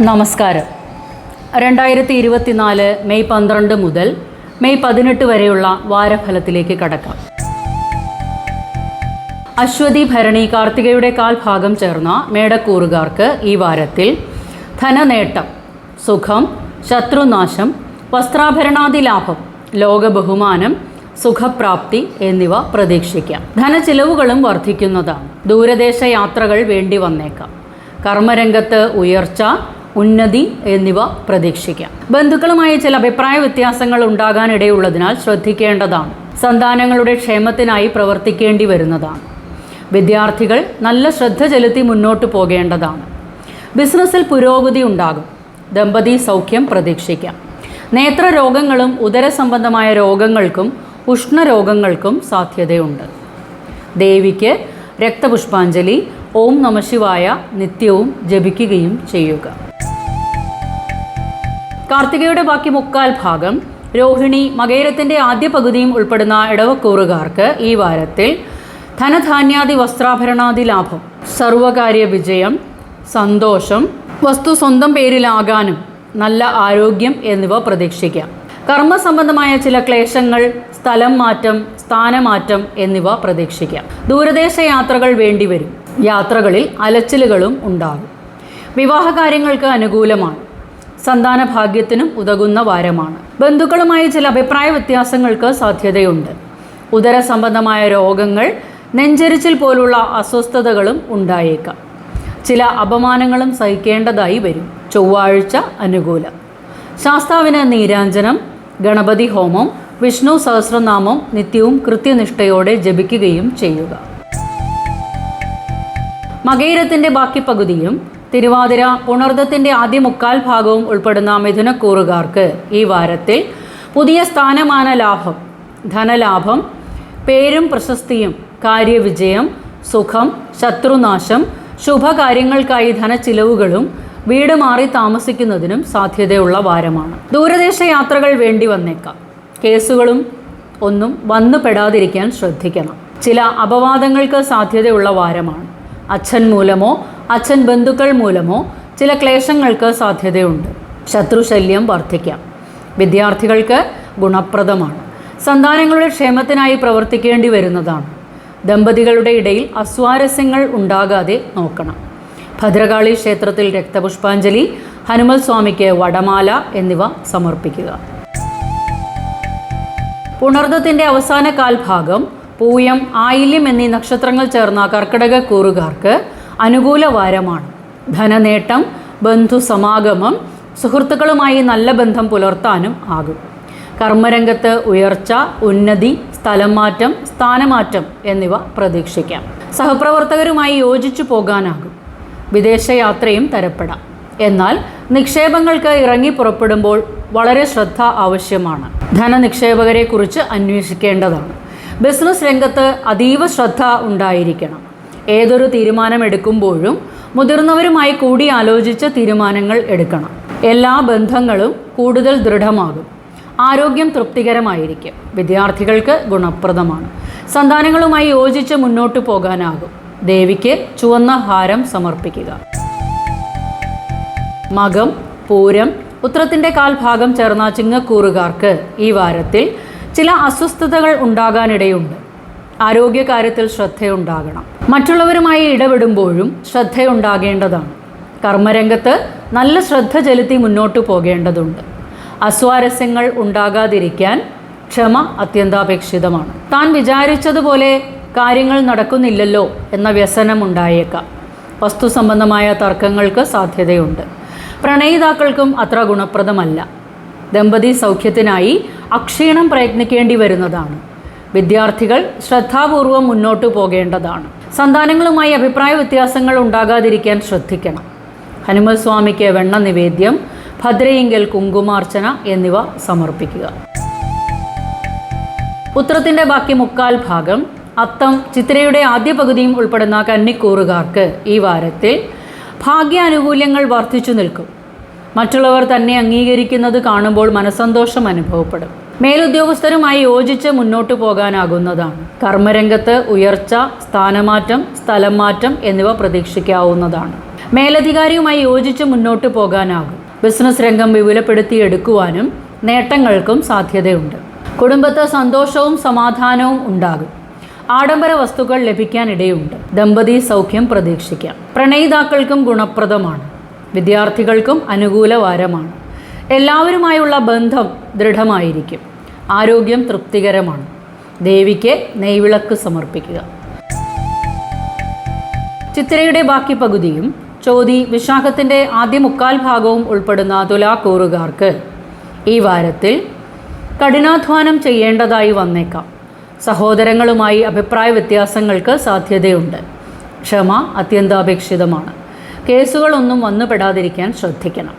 നമസ്കാരം. രണ്ടായിരത്തി ഇരുപത്തിനാല് മെയ് പന്ത്രണ്ട് മുതൽ മെയ് പതിനെട്ട് വരെയുള്ള വാരഫലത്തിലേക്ക് കടക്കാം. അശ്വതി ഭരണി കാർത്തികയുടെ കാൽ ഭാഗം ചേർന്ന മേടക്കൂറുകാർക്ക് ഈ വാരത്തിൽ ധനനേട്ടം സുഖം ശത്രുനാശം വസ്ത്രാഭരണാദി ലാഭം ലോകബഹുമാനം സുഖപ്രാപ്തി എന്നിവ പ്രതീക്ഷിക്കാം. ധനച്ചിലവുകളും വർദ്ധിക്കുന്നതാണ്. ദൂരദേശ യാത്രകൾ വേണ്ടി വന്നേക്കാം. കർമ്മരംഗത്ത് ഉയർച്ച ഉന്നതി എന്നിവ പ്രതീക്ഷിക്കാം. ബന്ധുക്കളുമായി ചില അഭിപ്രായ വ്യത്യാസങ്ങൾ ഉണ്ടാകാനിടയുള്ളതിനാൽ ശ്രദ്ധിക്കേണ്ടതാണ്. സന്താനങ്ങളുടെ ക്ഷേമത്തിനായി പ്രവർത്തിക്കേണ്ടി വരുന്നതാണ്. വിദ്യാർത്ഥികൾ നല്ല ശ്രദ്ധ ചെലുത്തി മുന്നോട്ട് പോകേണ്ടതാണ്. ബിസിനസ്സിൽ പുരോഗതി ഉണ്ടാകും. ദമ്പതി സൗഖ്യം പ്രതീക്ഷിക്കാം. നേത്ര രോഗങ്ങളും ഉദര സംബന്ധമായ രോഗങ്ങൾക്കും ഉഷ്ണരോഗങ്ങൾക്കും സാധ്യതയുണ്ട്. ദേവിക്ക് രക്തപുഷ്പാഞ്ജലി ഓം നമശിവായ നിത്യവും ജപിക്കുകയും ചെയ്യുക. കാർത്തികയുടെ ബാക്കി മുക്കാൽ ഭാഗം രോഹിണി മകേരത്തിന്റെ ആദ്യ പകുതിയും ഉൾപ്പെടുന്ന ഇടവക്കൂറുകാർക്ക് ഈ വാരത്തിൽ ധനധാന്യാദി വസ്ത്രാഭരണാദി ലാഭം സർവകാര്യ വിജയം സന്തോഷം വസ്തു സ്വന്തം പേരിലാകാനും നല്ല ആരോഗ്യം എന്നിവ പ്രതീക്ഷിക്കാം. കർമ്മസംബന്ധമായ ചില ക്ലേശങ്ങൾ സ്ഥലം മാറ്റം സ്ഥാനമാറ്റം എന്നിവ പ്രതീക്ഷിക്കാം. ദൂരദേശ യാത്രകൾ വേണ്ടിവരും. യാത്രകളിൽ അലച്ചിലുകളും ഉണ്ടാകും. വിവാഹ കാര്യങ്ങൾക്ക് അനുകൂലമാണ്. സന്താന ഭാഗ്യത്തിനും ഉതകുന്ന വാരമാണ്. ബന്ധുക്കളുമായി ചില അഭിപ്രായ വ്യത്യാസങ്ങൾക്ക് സാധ്യതയുണ്ട്. ഉദര സംബന്ധമായ രോഗങ്ങൾ നെഞ്ചരിച്ചിൽ പോലുള്ള അസ്വസ്ഥതകളും ഉണ്ടായേക്കാം. ചില അപമാനങ്ങളും സഹിക്കേണ്ടതായി വരും. ചൊവ്വാഴ്ച അനുകൂലം. ശാസ്താവിന് നീരാഞ്ജനം ഗണപതി ഹോമം വിഷ്ണു സഹസ്രനാമം നിത്യവും കൃത്യനിഷ്ഠയോടെ ജപിക്കുകയും ചെയ്യുക. മകയിരത്തിന്റെ ബാക്കി പകുതിയും തിരുവാതിര പുണർദ്ദത്തിന്റെ ആദ്യ മുക്കാൽ ഭാഗവും ഉൾപ്പെടുന്ന മിഥുനക്കൂറുകാർക്ക് ഈ വാരത്തിൽ പുതിയ സ്ഥാനമാന ലാഭം ധനലാഭം പേരും പ്രശസ്തിയും കാര്യവിജയം സുഖം ശത്രുനാശം ശുഭകാര്യങ്ങൾക്കായി ധനച്ചിലവുകളും വീട് മാറി താമസിക്കുന്നതിനും സാധ്യതയുള്ള വാരമാണ്. ദൂരദേശ യാത്രകൾ വേണ്ടി വന്നേക്കാം. കേസുകളും ഒന്നും വന്നു പെടാതിരിക്കാൻ ശ്രദ്ധിക്കണം. ചില അപവാദങ്ങൾക്ക് സാധ്യതയുള്ള വാരമാണ്. അച്ഛൻ മൂലമോ അച്ഛൻ ബന്ധുക്കൾ മൂലമോ ചില ക്ലേശങ്ങൾക്ക് സാധ്യതയുണ്ട്. ശത്രുശല്യം വർദ്ധിക്കാം. വിദ്യാർത്ഥികൾക്ക് ഗുണപ്രദമാണ്. സന്താനങ്ങളുടെ ക്ഷേമത്തിനായി പ്രവർത്തിക്കേണ്ടി വരുന്നതാണ്. ദമ്പതികളുടെ ഇടയിൽ അസ്വാരസ്യങ്ങൾ ഉണ്ടാകാതെ നോക്കണം. ഭദ്രകാളി ക്ഷേത്രത്തിൽ രക്തപുഷ്പാഞ്ജലി ഹനുമൽ സ്വാമിക്ക് വടമാല എന്നിവ സമർപ്പിക്കുക. പുണർദത്തിന്റെ അവസാന കാൽഭാഗം പൂയം ആയില്യം എന്നീ നക്ഷത്രങ്ങൾ ചേർന്ന കർക്കിടക കൂറുകാർക്ക് അനുകൂല വാരമാണ് ധനനേട്ടം ബന്ധു സമാഗമം സുഹൃത്തുക്കളുമായി നല്ല ബന്ധം പുലർത്താനും ആകും. കർമ്മരംഗത്ത് ഉയർച്ച ഉന്നതി സ്ഥലം മാറ്റം സ്ഥാനമാറ്റം എന്നിവ പ്രതീക്ഷിക്കാം. സഹപ്രവർത്തകരുമായി യോജിച്ചു പോകാനാകും. വിദേശയാത്രയും തരപ്പെടാം. എന്നാൽ നിക്ഷേപങ്ങൾക്ക് ഇറങ്ങി പുറപ്പെടുമ്പോൾ വളരെ ശ്രദ്ധ ആവശ്യമാണ്. ധനനിക്ഷേപകരെക്കുറിച്ച് അന്വേഷിക്കേണ്ടതാണ്. ബിസിനസ് രംഗത്ത് അതീവ ശ്രദ്ധ ഉണ്ടായിരിക്കണം. ഏതൊരു തീരുമാനം എടുക്കുമ്പോഴും മുതിർന്നവരുമായി കൂടി ആലോചിച്ച് തീരുമാനങ്ങൾ എടുക്കണം. എല്ലാ ബന്ധങ്ങളും കൂടുതൽ ദൃഢമാകും. ആരോഗ്യം തൃപ്തികരമായിരിക്കും. വിദ്യാർത്ഥികൾക്ക് ഗുണപ്രദമാണ്. സന്താനങ്ങളുമായി യോജിച്ച് മുന്നോട്ട് പോകാനാകും. ദേവിക്ക് ചുവന്ന ഹാരം സമർപ്പിക്കുക. മകം പൂരം ഉത്രത്തിന്റെ കാൽഭാഗം ചേർന്ന ചിങ്ങക്കൂറുകാർക്ക് ഈ വാരത്തിൽ ചില അസ്വസ്ഥതകൾ ഉണ്ടാകാനിടയുണ്ട്. ആരോഗ്യകാര്യത്തിൽ ശ്രദ്ധയുണ്ടാകണം. മറ്റുള്ളവരുമായി ഇടപെടുമ്പോഴും ശ്രദ്ധയുണ്ടാകേണ്ടതാണ്. കർമ്മരംഗത്ത് നല്ല ശ്രദ്ധ ചെലുത്തി മുന്നോട്ട് പോകേണ്ടതുണ്ട്. അസ്വാരസ്യങ്ങൾ ഉണ്ടാകാതിരിക്കാൻ ക്ഷമ അത്യന്താപേക്ഷിതമാണ്. താൻ വിചാരിച്ചതുപോലെ കാര്യങ്ങൾ നടക്കുന്നില്ലല്ലോ എന്ന വ്യസനം ഉണ്ടായേക്കാം. വസ്തു സംബന്ധമായ തർക്കങ്ങൾക്ക് സാധ്യതയുണ്ട്. പ്രണയിതാക്കൾക്കും അത്ര ഗുണപ്രദമല്ല. ദമ്പതി സൗഖ്യത്തിനായി അക്ഷീണം പ്രയത്നിക്കേണ്ടി വരുന്നതാണ്. വിദ്യാർത്ഥികൾ ശ്രദ്ധാപൂർവം മുന്നോട്ട് പോകേണ്ടതാണ്. സന്താനങ്ങളുമായി അഭിപ്രായ വ്യത്യാസങ്ങൾ ഉണ്ടാകാതിരിക്കാൻ ശ്രദ്ധിക്കണം. ഹനുമസ്വാമിക്ക് വെണ്ണ നിവേദ്യം ഭദ്രയിങ്കൽ കുങ്കുമാർച്ചന എന്നിവ സമർപ്പിക്കുക. ഉത്രത്തിന്റെ ബാക്കി മുക്കാൽ ഭാഗം അത്തം ചിത്രയുടെ ആദ്യ പകുതിയും ഉൾപ്പെടുന്ന കന്നിക്കൂറുകാർക്ക് ഈ വാരത്തിൽ ഭാഗ്യാനുകൂല്യങ്ങൾ വർദ്ധിച്ചു നിൽക്കും. മറ്റുള്ളവർ തന്നെ അംഗീകരിക്കുന്നത് കാണുമ്പോൾ മനസ്സന്തോഷം അനുഭവപ്പെടും. മേലുദ്യോഗസ്ഥരുമായി യോജിച്ച് മുന്നോട്ട് പോകാനാകുന്നതാണ്. കർമ്മരംഗത്ത് ഉയർച്ച സ്ഥാനമാറ്റം സ്ഥലം മാറ്റം എന്നിവ പ്രതീക്ഷിക്കാവുന്നതാണ്. മേലധികാരിയുമായി യോജിച്ച് മുന്നോട്ട് പോകാനാകും. ബിസിനസ് രംഗം വിപുലപ്പെടുത്തിയെടുക്കുവാനും നേട്ടങ്ങൾക്കും സാധ്യതയുണ്ട്. കുടുംബത്ത് സന്തോഷവും സമാധാനവും ഉണ്ടാകും. ആഡംബര വസ്തുക്കൾ ലഭിക്കാനിടയുണ്ട്. ദമ്പതി സൗഖ്യം പ്രതീക്ഷിക്കാം. പ്രണയിതാക്കൾക്കും ഗുണപ്രദമാണ്. വിദ്യാർത്ഥികൾക്കും അനുകൂല വാരമാണ് എല്ലാവരുമായുള്ള ബന്ധം ദൃഢമായിരിക്കും. ആരോഗ്യം തൃപ്തികരമാണ്. ദേവിക്ക് നെയ്വിളക്ക് സമർപ്പിക്കുക. ചിത്രയുടെ ബാക്കി പകുതിയും ചോതി വിശാഖത്തിന്റെ ആദ്യ മുക്കാൽ ഭാഗവും ഉൾപ്പെടുന്ന തുലാക്കൂറുകാർക്ക് ഈ വാരത്തിൽ കഠിനാധ്വാനം ചെയ്യേണ്ടതായി വന്നേക്കാം. സഹോദരങ്ങളുമായി അഭിപ്രായ വ്യത്യാസങ്ങൾക്ക് സാധ്യതയുണ്ട്. ക്ഷമ അത്യന്താപേക്ഷിതമാണ്. കേസുകളൊന്നും വന്നുപെടാതിരിക്കാൻ ശ്രദ്ധിക്കണം.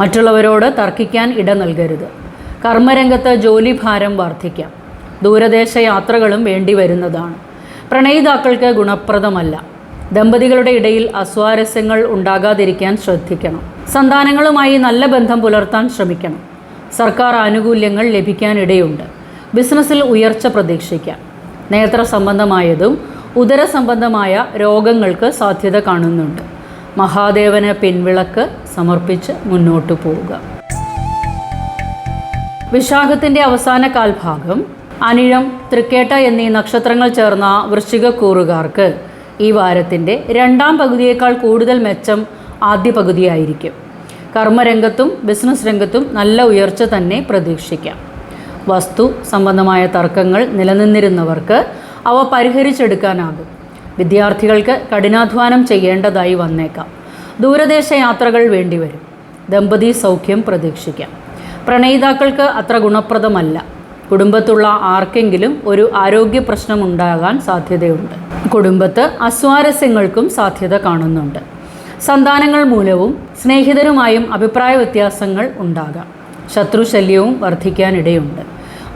മറ്റുള്ളവരോട് തർക്കിക്കാൻ ഇട നൽകരുത്. കർമ്മരംഗത്ത് ജോലിഭാരം വർദ്ധിക്കാം. ദൂരദേശ യാത്രകളും വേണ്ടി വരുന്നതാണ് പ്രണയിതാക്കൾക്ക് ഗുണപ്രദമല്ല. ദമ്പതികളുടെ ഇടയിൽ അസ്വാരസ്യങ്ങൾ ഉണ്ടാകാതിരിക്കാൻ ശ്രദ്ധിക്കണം. സന്താനങ്ങളുമായി നല്ല ബന്ധം പുലർത്താൻ ശ്രമിക്കണം. സർക്കാർ ആനുകൂല്യങ്ങൾ ലഭിക്കാനിടയുണ്ട്. ബിസിനസ്സിൽ ഉയർച്ച പ്രതീക്ഷിക്കാം. നേത്ര സംബന്ധമായതും ഉദര സംബന്ധമായ രോഗങ്ങൾക്ക് സാധ്യത കാണുന്നുണ്ട്. മഹാദേവന് പിൻവിളക്ക് സമർപ്പിച്ച് മുന്നോട്ടു പോവുക. വിശാഖത്തിന്റെ അവസാന കാൽഭാഗം അനിഴം തൃക്കേട്ട എന്നീ നക്ഷത്രങ്ങൾ ചേർന്ന വൃശ്ചികക്കൂറുകാർക്ക് ഈ വാരത്തിന്റെ രണ്ടാം പകുതിയേക്കാൾ കൂടുതൽ മെച്ചം ആദ്യ പകുതിയായിരിക്കും. കർമ്മരംഗത്തും ബിസിനസ് രംഗത്തും നല്ല ഉയർച്ച തന്നെ പ്രതീക്ഷിക്കാം. വസ്തു സംബന്ധമായ തർക്കങ്ങൾ നിലനിന്നിരുന്നവർക്ക് അവ പരിഹരിച്ചെടുക്കാനാകും. വിദ്യാർത്ഥികൾക്ക് കഠിനാധ്വാനം ചെയ്യേണ്ടതായി വന്നേക്കാം. ദൂരദേശ യാത്രകൾ വേണ്ടിവരും. ദമ്പതി സൗഖ്യം പ്രതീക്ഷിക്കാം. പ്രണയിതാക്കൾക്ക് അത്ര ഗുണപ്രദമല്ല. കുടുംബത്തുള്ള ആർക്കെങ്കിലും ഒരു ആരോഗ്യ പ്രശ്നമുണ്ടാകാൻ സാധ്യതയുണ്ട്. കുടുംബത്ത് അസ്വാരസ്യങ്ങൾക്കും സാധ്യത കാണുന്നുണ്ട്. സന്താനങ്ങൾ മൂലവും സ്നേഹിതരുമായും അഭിപ്രായ വ്യത്യാസങ്ങൾ ഉണ്ടാകാം. ശത്രുശല്യവും വർദ്ധിക്കാനിടയുണ്ട്.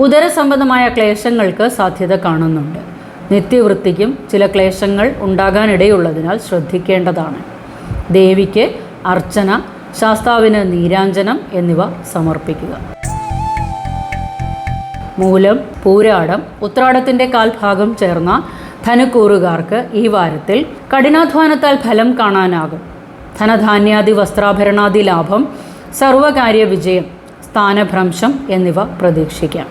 ഉദര സംബന്ധമായ ക്ലേശങ്ങൾക്ക് സാധ്യത കാണുന്നുണ്ട്. നിത്യവൃത്തിക്കും ചില ക്ലേശങ്ങൾ ഉണ്ടാകാനിടയുള്ളതിനാൽ ശ്രദ്ധിക്കേണ്ടതാണ്. ദേവിക്ക് അർച്ചന ശാസ്താവിന് നീരാഞ്ജനം എന്നിവ സമർപ്പിക്കുക. മൂലം പൂരാടം ഉത്രാടത്തിന്റെ കാൽഭാഗം ചേർന്ന ധനുക്കൂറുകാർക്ക് ഈ വാരത്തിൽ കഠിനാധ്വാനത്താൽ ഫലം കാണാനാകും. ധനധാന്യാദി വസ്ത്രാഭരണാദി ലാഭം സർവകാര്യ വിജയം സ്ഥാനഭ്രംശം എന്നിവ പ്രതീക്ഷിക്കാം.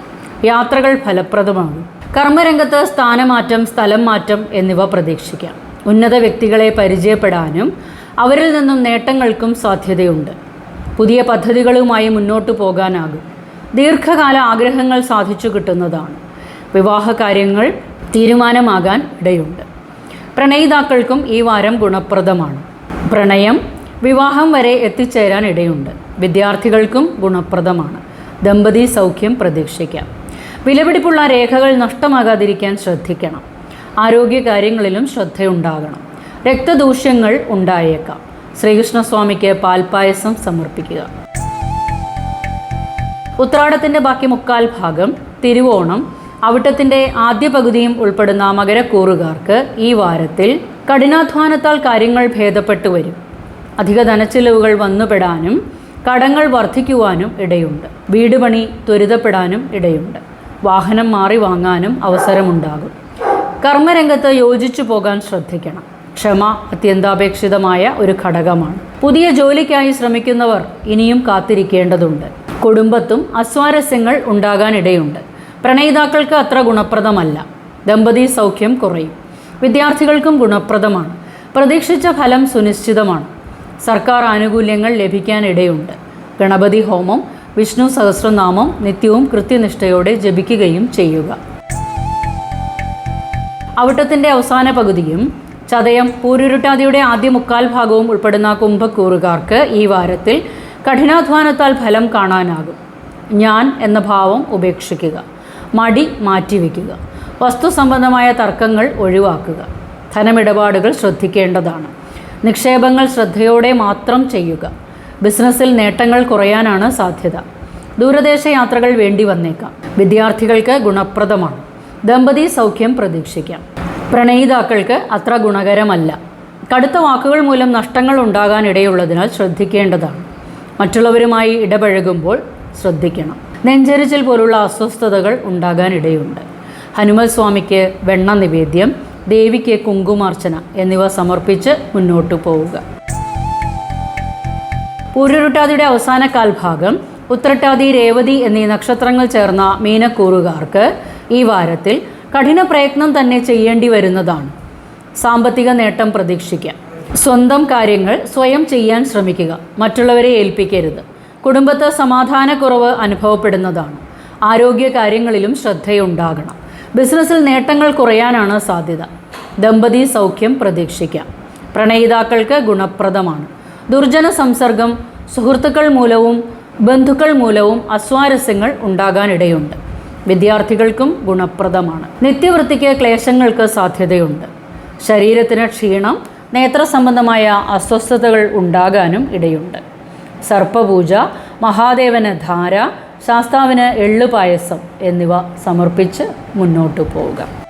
യാത്രകൾ ഫലപ്രദമാകും കർമ്മരംഗത്ത് സ്ഥാനമാറ്റം സ്ഥലം മാറ്റം എന്നിവ പ്രതീക്ഷിക്കാം. ഉന്നത വ്യക്തികളെ പരിചയപ്പെടാനും അവരിൽ നിന്നും നേട്ടങ്ങൾക്കും സാധ്യതയുണ്ട്. പുതിയ പദ്ധതികളുമായി മുന്നോട്ടു പോകാനാകും. ദീർഘകാല ആഗ്രഹങ്ങൾ സാധിച്ചു കിട്ടുന്നതാണ്. വിവാഹകാര്യങ്ങൾ തീരുമാനമാകാൻ ഇടയുണ്ട്. പ്രണയിതാക്കൾക്കും ഈ വാരം ഗുണപ്രദമാണ്. പ്രണയം വിവാഹം വരെ എത്തിച്ചേരാൻ ഇടയുണ്ട്. വിദ്യാർത്ഥികൾക്കും ഗുണപ്രദമാണ്. ദമ്പതി സൗഖ്യം പ്രതീക്ഷിക്കാം. വിലപിടിപ്പുള്ള രേഖകൾ നഷ്ടമാകാതിരിക്കാൻ ശ്രദ്ധിക്കണം. ആരോഗ്യകാര്യങ്ങളിലും ശ്രദ്ധയുണ്ടാകണം. രക്തദൂഷ്യങ്ങൾ ഉണ്ടായേക്കാം. ശ്രീകൃഷ്ണസ്വാമിക്ക് പാൽപായസം സമർപ്പിക്കുക. ഉത്രാടത്തിന്റെ ബാക്കി മുക്കാൽ ഭാഗം തിരുവോണം. അവിട്ടത്തിന്റെ ആദ്യ പകുതിയും ഉൾപ്പെടുന്ന മകരക്കൂറുകാർക്ക് ഈ വാരത്തിൽ കഠിനാധ്വാനത്താൽ കാര്യങ്ങൾ ഭേദപ്പെട്ടു വരും. അധിക ധനച്ചിലവുകൾ വന്നുപെടാനും കടങ്ങൾ വർദ്ധിക്കുവാനും ഇടയുണ്ട്. വീട് പണി ത്വരിതപ്പെടാനും ഇടയുണ്ട്. വാഹനം മാറി വാങ്ങാനും അവസരമുണ്ടാകും. കർമ്മരംഗത്ത് യോജിച്ചു പോകാൻ ശ്രദ്ധിക്കണം. ക്ഷമ അത്യന്താപേക്ഷിതമായ ഒരു ഘടകമാണ്. പുതിയ ജോലിക്കായി ശ്രമിക്കുന്നവർ ഇനിയും കാത്തിരിക്കേണ്ടതുണ്ട്. കുടുംബത്തും അസ്വാരസ്യങ്ങൾ ഉണ്ടാകാനിടയുണ്ട്. പ്രണയിതാക്കൾക്ക് അത്ര ഗുണപ്രദമല്ല. ദമ്പതി സൗഖ്യം കുറയും. വിദ്യാർത്ഥികൾക്കും ഗുണപ്രദമാണ്. പ്രതീക്ഷിച്ച ഫലം സുനിശ്ചിതമാണ്. സർക്കാർ ആനുകൂല്യങ്ങൾ ലഭിക്കാനിടയുണ്ട്. ഗണപതി ഹോമം വിഷ്ണു സഹസ്രനാമം നിത്യവും കൃത്യനിഷ്ഠയോടെ ജപിക്കുകയും ചെയ്യുക. അവിട്ടത്തിന്റെ അവസാന പകുതിയും ചതയം പൂരുരുട്ടാതിയുടെ ആദ്യ മുക്കാൽ ഭാഗവും ഉൾപ്പെടുന്ന കുംഭക്കൂറുകാർക്ക് ഈ വാരത്തിൽ കഠിനാധ്വാനത്താൽ ഫലം കാണാനാകും. ഞാൻ എന്ന ഭാവം ഉപേക്ഷിക്കുക. മടി മാറ്റിവെക്കുക. വസ്തു സംബന്ധമായ തർക്കങ്ങൾ ഒഴിവാക്കുക. ധനമിടപാടുകൾ ശ്രദ്ധിക്കേണ്ടതാണ്. നിക്ഷേപങ്ങൾ ശ്രദ്ധയോടെ മാത്രം ചെയ്യുക. ബിസിനസ്സിൽ നേട്ടങ്ങൾ കുറയാനാണ് സാധ്യത. ദൂരദേശ യാത്രകൾ വേണ്ടി വന്നേക്കാം. വിദ്യാർത്ഥികൾക്ക് ഗുണപ്രദമാണ്. ദമ്പതി സൗഖ്യം പ്രതീക്ഷിക്കാം. പ്രണയിതാക്കൾക്ക് അത്ര ഗുണകരമല്ല. കടുത്ത വാക്കുകൾ മൂലം നഷ്ടങ്ങൾ ഉണ്ടാകാനിടയുള്ളതിനാൽ ശ്രദ്ധിക്കേണ്ടതാണ്. മറ്റുള്ളവരുമായി ഇടപഴകുമ്പോൾ ശ്രദ്ധിക്കണം. നെഞ്ചരിച്ചിൽ പോലുള്ള അസ്വസ്ഥതകൾ ഉണ്ടാകാനിടയുണ്ട്. ഹനുമൽ സ്വാമിക്ക് വെണ്ണ നിവേദ്യം ദേവിക്ക് കുങ്കുമാർച്ചന എന്നിവ സമർപ്പിച്ച് മുന്നോട്ടു പോവുക. പൂരുരുട്ടാതിയുടെ അവസാന കാൽഭാഗം ഉത്രട്ടാതി രേവതി എന്നീ നക്ഷത്രങ്ങൾ ചേർന്ന മീനക്കൂറുകാർക്ക് ഈ വാരത്തിൽ കഠിന പ്രയത്നം തന്നെ ചെയ്യേണ്ടി വരുന്നതാണ്. സാമ്പത്തിക നേട്ടം പ്രതീക്ഷിക്കാം. സ്വന്തം കാര്യങ്ങൾ സ്വയം ചെയ്യാൻ ശ്രമിക്കുക. മറ്റുള്ളവരെ ഏൽപ്പിക്കരുത്. കുടുംബത്തെ സമാധാനക്കുറവ് അനുഭവപ്പെടുന്നതാണ്. ആരോഗ്യ കാര്യങ്ങളിലും ശ്രദ്ധയുണ്ടാകണം. ബിസിനസ്സിൽ നേട്ടങ്ങൾ കുറയാനാണ് സാധ്യത. ദമ്പതി സൗഖ്യം പ്രതീക്ഷിക്കാം. പ്രണയിതാക്കൾക്ക് ഗുണപ്രദമാണ്. ദുർജന സംസർഗം സുഹൃത്തുക്കൾ മൂലവും ബന്ധുക്കൾ മൂലവും അസ്വാരസ്യങ്ങൾ ഉണ്ടാകാനിടയുണ്ട്. വിദ്യാർത്ഥികൾക്കും ഗുണപ്രദമാണ്. നിത്യവൃത്തിക്ക് ക്ലേശങ്ങൾക്ക് സാധ്യതയുണ്ട്. ശരീരത്തിന് ക്ഷീണം നേത്ര സംബന്ധമായ അസ്വസ്ഥതകൾ ഉണ്ടാകാനും ഇടയുണ്ട്. സർപ്പപൂജ മഹാദേവന് ധാര ശാസ്താവിന് എള്ളുപായസം എന്നിവ സമർപ്പിച്ച് മുന്നോട്ടു പോവുക.